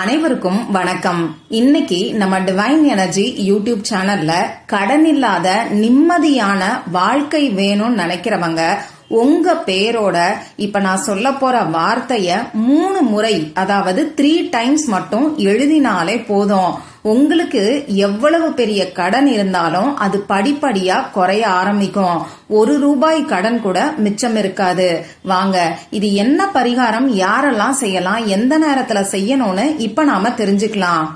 அனைவருக்கும் வணக்கம். இன்னைக்கு நம்ம டிவைன் எனர்ஜி யூடியூப் சேனல்ல கடன் இல்லாத நிம்மதியான வாழ்க்கை வேணும்னு நினைக்கிறவங்க உங்க பேரோட இப்ப நான் சொல்ல போற வார்த்தைய மூணு முறை அதாவது த்ரீ டைம்ஸ் மட்டும் எழுதினாலே போதும். உங்களுக்கு எவ்வளவு பெரிய கடன் இருந்தாலும் அது படிப்படியா குறைய ஆரம்பிக்கும். ஒரு ரூபாய் கடன் கூட மிச்சம் இருக்காது. வாங்க இது என்ன பரிகாரம்? யாரெல்லாம் செய்யலாம்? எந்த நேரத்துல செய்யணும்னு இப்ப நாம தெரிஞ்சுக்கலாம்.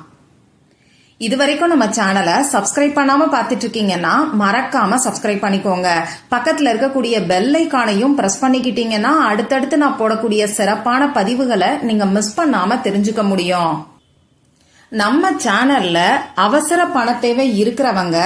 இது வரைக்கும் நம்ம சேனலை சப்ஸ்கிரைப் பண்ணாம பார்த்துட்டு இருக்கீங்கன்னா மறக்காம சப்ஸ்கிரைப் பண்ணிக்கோங்க. பக்கத்துல இருக்கக்கூடிய பெல் ஐக்கானையும் பிரஸ் பண்ணிக்கிட்டீங்கன்னா அடுத்தடுத்து நான் போடக்கூடிய சிறப்பான பதிவுகளை நீங்க மிஸ் பண்ணாம தெரிஞ்சுக்க முடியும். நம்ம சேனல்ல அவசர பண தேவை இருக்கிறவங்க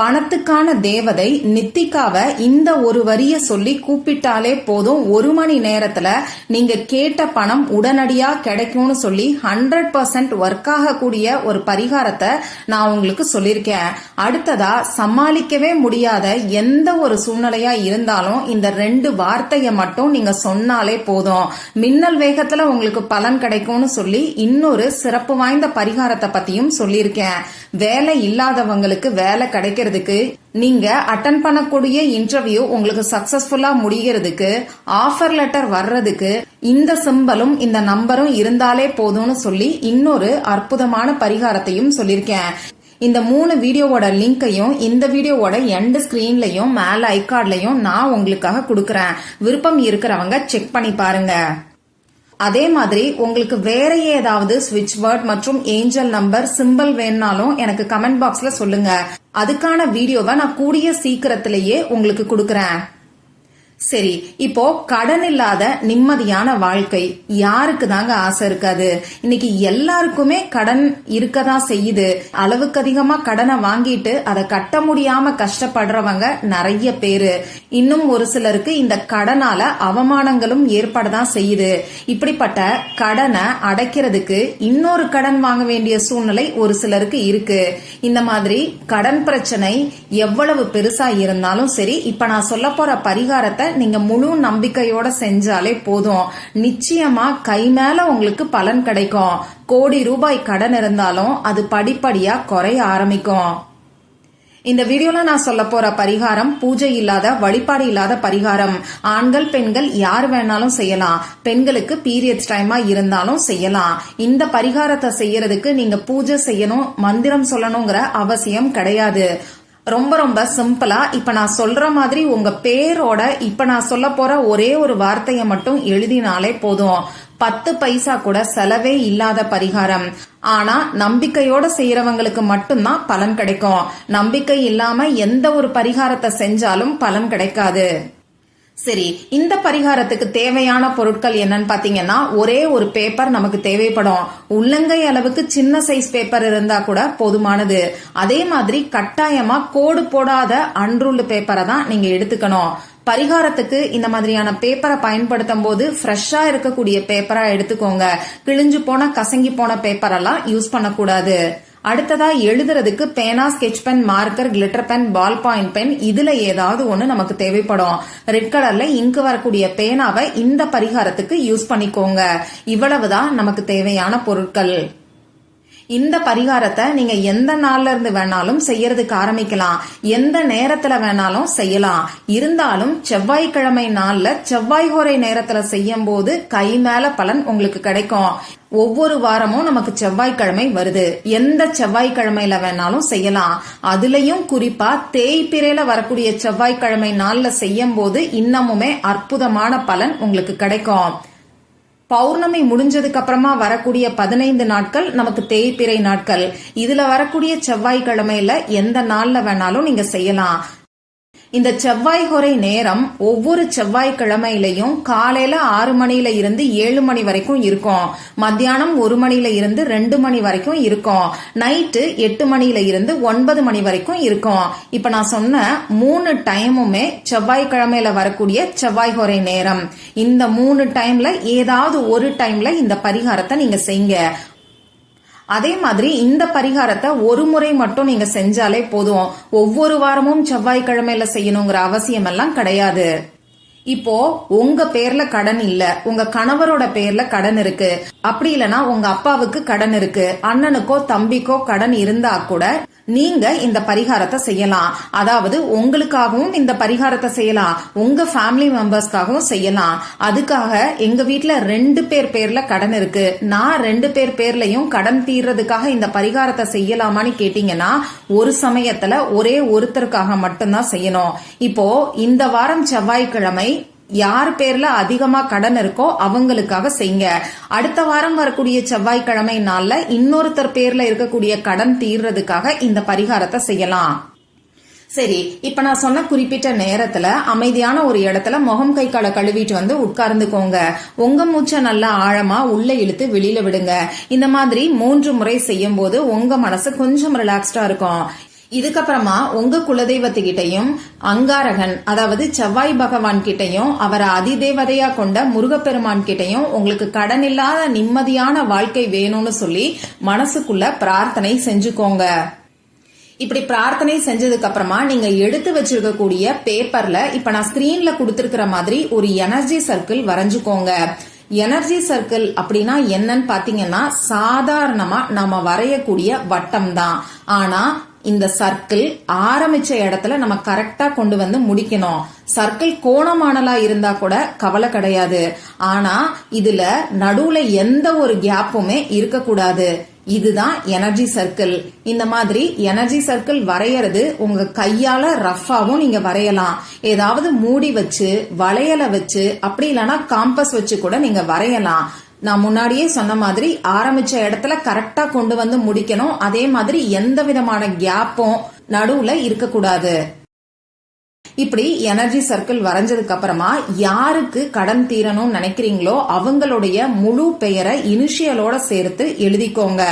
பணத்துக்கான தேவதை நித்திகாவை இந்த ஒரு வரிய சொல்லி கூப்பிட்டாலே போதும். ஒரு மணி நேரத்துல நீங்க கேட்ட பணம் உடனடியா கிடைக்கும்னு சொல்லி ஹண்ட்ரட் பர்சன்ட் ஒர்க் ஆகக்கூடிய ஒரு பரிகாரத்தை நான் உங்களுக்கு சொல்லியிருக்கேன். அடுத்ததா சமாளிக்கவே முடியாத எந்த ஒரு சூழ்நிலையா இருந்தாலும் இந்த ரெண்டு வார்த்தையை மட்டும் நீங்க சொன்னாலே போதும். மின்னல் வேகத்துல உங்களுக்கு பலன் கிடைக்கும்னு சொல்லி இன்னொரு சிறப்பு வாய்ந்த பரிகாரத்தை பத்தியும் சொல்லியிருக்கேன். வேலை இல்லாதவங்களுக்கு வேலை கிடைக்கிறதுக்கு நீங்க அட்டன் பண்ணக்கூடிய இன்டர்வியூ உங்களுக்கு சக்சஸ்ஃபுல்லா முடிகிறதுக்கு ஆஃபர் லெட்டர் வர்றதுக்கு இந்த சிம்பலும் இந்த நம்பரும் இருந்தாலே போதும்னு சொல்லி இன்னொரு அற்புதமான பரிகாரத்தையும் சொல்லியிருக்கேன். இந்த மூணு வீடியோவோட லிங்கையும் இந்த வீடியோவோட எண்ட் ஸ்கிரீன்லையும் மேல ஐகார்ட்லையும் நான் உங்களுக்காக கொடுக்கறேன். விருப்பம் இருக்கிறவங்க செக் பண்ணி பாருங்க. அதே மாதிரி உங்களுக்கு வேற ஏதாவது ஸ்விட்ச் வேர்ட் மற்றும் ஏஞ்சல் நம்பர் சிம்பிள் வேணாலும் எனக்கு கமெண்ட் பாக்ஸ்ல சொல்லுங்க. அதுக்கான வீடியோவை நான் கூடிய சீக்கிரத்திலேயே உங்களுக்கு கொடுக்கறேன். சரி இப்போ கடன் இல்லாத நிம்மதியான வாழ்க்கை யாருக்கு தாங்க ஆசை இருக்காது? இன்னைக்கு எல்லாருக்குமே கடன் இருக்கதான் செய்யுது. அளவுக்கு அதிகமா கடனை வாங்கிட்டு அதை கட்ட முடியாம கஷ்டப்படுறவங்க நிறைய பேரு. இன்னும் ஒரு சிலருக்கு இந்த கடனால அவமானங்களும் ஏற்படதான் செய்யுது. இப்படிப்பட்ட கடனை அடைக்கிறதுக்கு இன்னொரு கடன் வாங்க வேண்டிய சூழ்நிலை ஒரு சிலருக்கு இருக்கு. இந்த மாதிரி கடன் பிரச்சனை எவ்வளவு பெருசா இருந்தாலும் சரி இப்ப நான் சொல்ல போற பரிகாரத்தை நீங்க முழு நம்பிக்கையோட செஞ்சாலே போதும். நிச்சயமா கை மேல உங்களுக்கு பலன் கிடைக்கும். கோடி ரூபாய் கடன் இருந்தாலும் அது படிப்படியா குறைய ஆரம்பிக்கும். இந்த வீடியோல நான் சொல்ல போற பரிகாரம் பூஜை இல்லாத வழிபாடு இல்லாத பரிகாரம். ஆண்கள் பெண்கள் யார் வேணாலும் செய்யலாம். பெண்களுக்கு பீரியட்ஸ் டைமா இருந்தாலும் செய்யலாம். இந்த பரிகாரத்தை செய்யறதுக்கு நீங்க பூஜை செய்யணும் மந்திரம் சொல்லணுங்கிற அவசியம் கிடையாது. ரொம்ப ரொம்ப சிம்பிளா இப்ப நான் சொல்ற மாதிரி உங்க பேரோட இப்ப நான் சொல்ல போற ஒரே ஒரு வார்த்தையை மட்டும் எழுதினாலே போதும். பத்து பைசா கூட செலவே இல்லாத பரிகாரம். ஆனா நம்பிக்கையோட செய்யறவங்களுக்கு மட்டும்தான் பலன் கிடைக்கும். நம்பிக்கை இல்லாம எந்த ஒரு பரிகாரத்தை செஞ்சாலும் பலன் கிடைக்காது. சரி இந்த பரிகாரத்துக்கு தேவையான பொருட்கள் என்னன்னு பாத்தீங்கன்னா ஒரே ஒரு பேப்பர் நமக்கு தேவைப்படும். உள்ளங்கை அளவுக்கு சின்ன சைஸ் பேப்பர் இருந்தா கூட போதுமானது. அதே மாதிரி கட்டாயமா கோடு போடாத அன்ரூல்டு பேப்பரை தான் நீங்க எடுத்துக்கணும். பரிகாரத்துக்கு இந்த மாதிரியான பேப்பரை பயன்படுத்தும் போது ஃப்ரெஷ்ஷா இருக்கக்கூடிய பேப்பரா எடுத்துக்கோங்க. கிழிஞ்சு போன கசங்கி போன பேப்பரெல்லாம் யூஸ் பண்ணக்கூடாது. அடுத்ததா எழுதுறதுக்கு பேனா sketch pen marker glitter pen ball point pen இதுல ஏதாவது ஒண்ணு நமக்கு தேவைப்படும். ரெட் கலர்ல இங்கு வரக்கூடிய பேனாவை இந்த பரிகாரத்துக்கு யூஸ் பண்ணிக்கோங்க. இவ்வளவுதான் நமக்கு தேவையான பொருட்கள். இந்த பரிகாரத்தை நீங்க எந்த நாள்ல இருந்து வேணாலும் செய்யறதுக்கு ஆரம்பிக்கலாம். எந்த நேரத்துல வேணாலும் செய்யலாம். இருந்தாலும் செவ்வாய்க்கிழமை நாள்ல செவ்வாய் ஹோரை நேரத்துல செய்யும் போது கை மேல பலன் உங்களுக்கு கிடைக்கும். ஒவ்வொரு வாரமும் நமக்கு செவ்வாய்க்கிழமை வருது. எந்த செவ்வாய்க்கிழமையில வேணாலும் செய்யலாம். அதுலயும் குறிப்பா தேய்பிரையில வரக்கூடிய செவ்வாய்க்கிழமை நாள்ல செய்யும் போது இன்னமுமே அற்புதமான பலன் உங்களுக்கு கிடைக்கும். பௌர்ணமி முடிஞ்சதுக்கு அப்புறமா வரக்கூடிய பதினைந்து நாட்கள் நமக்கு தேய்பிறை நாட்கள். இதுல வரக்கூடிய செவ்வாய்க்கிழமையில எந்த நாள்ல வேணாலும் நீங்க செய்யலாம். இந்த செவ்வாய் ஹொரை நேரம் ஒவ்வொரு செவ்வாய்க்கிழமையிலையும் காலையில ஆறு மணில இருந்து ஏழு மணி வரைக்கும் இருக்கும். மத்தியானம் ஒரு மணில இருந்து ரெண்டு மணி வரைக்கும் இருக்கும். நைட்டு எட்டு மணில இருந்து ஒன்பது மணி வரைக்கும் இருக்கும். இப்ப நான் சொன்ன மூணு டைமுமே செவ்வாய்க்கிழமையில வரக்கூடிய செவ்வாய் ஹொரை நேரம். இந்த மூணு டைம்ல ஏதாவது ஒரு டைம்ல இந்த பரிகாரத்தை நீங்க செய்யுங்க. அதே மாதிரி இந்த பரிகாரத்தை ஒரு முறை மட்டும் நீங்க செஞ்சாலே போதும். ஒவ்வொரு வாரமும் செவ்வாய்க்கிழமையில செய்யணுங்கிற அவசியம் எல்லாம் கிடையாது. இப்போ உங்க பேர்ல கடன் இல்ல. உங்க கணவரோட பேர்ல கடன் இருக்கு. அப்படி இல்லனா உங்க அப்பாவுக்கு கடன் இருக்கு. அண்ணனுக்கோ தம்பிக்கோ கடன் இருந்தா கூட நீங்க இந்த பரிகாரத்தை செய்யலாம். அதாவது உங்களுக்காகவும் இந்த பரிகாரத்தை செய்யலாம். உங்க ஃபேமிலி மெம்பர்ஸ்க்காகவும் செய்யலாம். அதுக்காக எங்க வீட்டுல ரெண்டு பேர் பேர்ல கடன் இருக்கு. நான் ரெண்டு பேர் பேர்லயும் கடன் தீர்றதுக்காக இந்த பரிகாரத்தை செய்யலாமான்னு கேட்டீங்கன்னா ஒரு சமயத்துல ஒரே ஒருத்தருக்காக மட்டும்தான் செய்யணும். இப்போ இந்த வாரம் செவ்வாய்க்கிழமை யார் பேர்ல அதிகமா கடன் இருக்கோ அவங்களுக்காக செய்யுங்க. அடுத்த வாரம் வரக்கூடிய செவ்வாய்க்கிழமை நாள்ல இன்னொருத்தர் பேர்ல இருக்கக்கூடிய கடன் தீர்றதுக்காக இந்த பரிகாரத்தை செய்யலாம். சரி இப்ப நான் சொன்ன குறிப்பிட்ட நேரத்துல அமைதியான ஒரு இடத்துல முகம் கை காலை கழுவிட்டு வந்து உட்கார்ந்துக்கோங்க. உங்க மூச்சை நல்லா ஆழமா உள்ள இழுத்து வெளியில விடுங்க. இந்த மாதிரி மூன்று முறை செய்யும் போது உங்க மனசு கொஞ்சம் ரிலாக்ஸ்டா இருக்கும். இதுக்கப்புறமா உங்க குலதெய்வத்துக்கிட்டையும் அங்காரகன் அதாவது செவ்வாய் பகவான் கிட்டையும் அவரை அதிதேவதையா கொண்ட முருகப்பெருமான் கிட்டையும் உங்களுக்கு கடன் இல்லாத நிம்மதியான வாழ்க்கை வேணும்னு சொல்லி மனசுக்குள்ள பிரார்த்தனை செஞ்சுக்கோங்க. இப்படி பிரார்த்தனை செஞ்சதுக்கு அப்புறமா நீங்க எடுத்து வச்சிருக்கக்கூடிய பேப்பர்ல இப்ப நான் ஸ்கிரீன்ல கொடுத்துருக்கிற மாதிரி ஒரு எனர்ஜி சர்க்கிள் வரைஞ்சுக்கோங்க. எனர்ஜி சர்க்கிள் அப்படின்னா என்னன்னு பாத்தீங்கன்னா சாதாரணமா நம்ம வரையக்கூடிய வட்டம் தான் ஆனா இந்த சர்க்கிள் ஆரம்பிச்ச இடத்துல நம்ம கரெக்டா கொண்டு வந்து முடிக்கணும். சர்க்கிள் கோணமானலா இருந்தா கூட கவலை கிடையாது. ஆனா இதுல நடுவுல எந்த ஒரு கேப்புமே இருக்கக்கூடாது. இதுதான் எனர்ஜி சர்க்கிள் இந்த மாதிரி எனர்ஜி சர்க்கிள் வரையறது உங்க கையால ரஃபாவும் நீங்க வரையலாம். ஏதாவது மூடி வச்சு வளையல வச்சு அப்படி இல்லைன்னா காம்பஸ் வச்சு கூட நீங்க வரையலாம். நான் முன்னாடியே சொன்ன மாதிரி ஆரம்பிச்ச இடத்துல கரெக்டா கொண்டு வந்து முடிக்கணும். அதே மாதிரி எந்த விதமான கேப்பும் நடுவுல இருக்கக்கூடாது. இப்படி எனர்ஜி சர்க்கிள் வரைஞ்சதுக்கு அப்புறமா யாருக்கு கடன் தீரணும்னு நினைக்கிறீங்களோ அவங்களுடைய முழு பெயரை இனிஷியலோட சேர்த்து எழுதிக்கோங்க.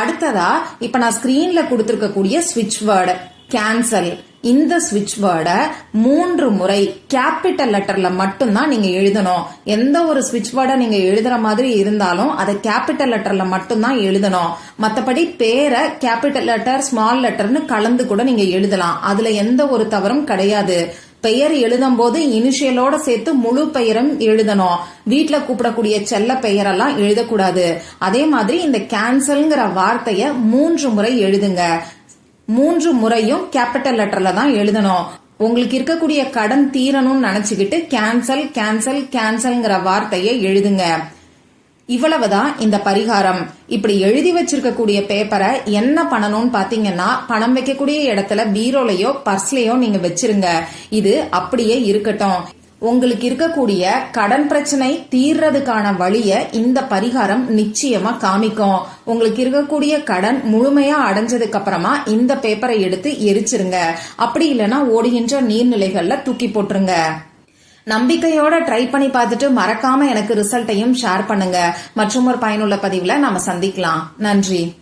அடுத்ததா இப்ப நான் ஸ்கிரீன்ல கொடுத்திருக்கக்கூடிய ஸ்விட்ச் வேர்டு கேன்சல் இந்த ஸ்விட்ச் வேர்டை மூன்று முறை கேபிட்டல் லெட்டர்ல மட்டும்தான் நீங்க எழுதணும். எந்த ஒரு ஸ்விட்ச் வேர்டை நீங்க எழுதுற மாதிரி இருந்தாலும் அதை கேபிட்டல் லெட்டர்ல மட்டும்தான் எழுதணும். மற்றபடி பேரை கேபிட்டல் லெட்டர் ஸ்மால் லெட்டர்னு கலந்து கூட நீங்க எழுதலாம். அதுல எந்த ஒரு தவறும் கிடையாது. பெயர் எழுதும் போது இனிஷியலோட சேர்த்து முழு பெயரும் எழுதணும். வீட்டுல கூப்பிடக்கூடிய செல்ல பெயரெல்லாம் எழுதக்கூடாது. அதே மாதிரி இந்த கேன்சல்ங்கிற வார்த்தைய மூன்று முறை எழுதுங்க. மூன்று முறையும் கேபிட்டல் லெட்டர்ல தான் எழுதணும். உங்களுக்கு இருக்கக்கூடிய கடன் தீரணும்னு நினைச்சுக்கிட்டு கேன்சல் கேன்சல் கேன்சல்ங்கிற வார்த்தையை எழுதுங்க. இவ்வளவுதான் இந்த பரிகாரம். இப்படி எழுதி வச்சிருக்கக்கூடிய பேப்பரை என்ன பண்ணணும்னு பாத்தீங்கன்னா பணம் வைக்கக்கூடிய இடத்துல பீரோலையோ பர்ஸ்லயோ நீங்க வச்சிருங்க. இது அப்படியே இருக்கட்டும். உங்களுக்கு இருக்கக்கூடிய கடன் பிரச்சனை தீர்றதுக்கான வழிய இந்த பரிகாரம் நிச்சயமா காமிக்கும். உங்களுக்கு இருக்கக்கூடிய கடன் முழுமையா அடைஞ்சதுக்கு அப்புறமா இந்த பேப்பரை எடுத்து எரிச்சிருங்க. அப்படி இல்லைன்னா ஓடுகின்ற நீர்நிலைகள்ல தூக்கி போட்டுருங்க. நம்பிக்கையோட ட்ரை பண்ணி பார்த்துட்டு மறக்காம எனக்கு ரிசல்ட்டையும் ஷேர் பண்ணுங்க. மற்றும் ஒரு பயனுள்ள பதிவுல நாம சந்திக்கலாம். நன்றி.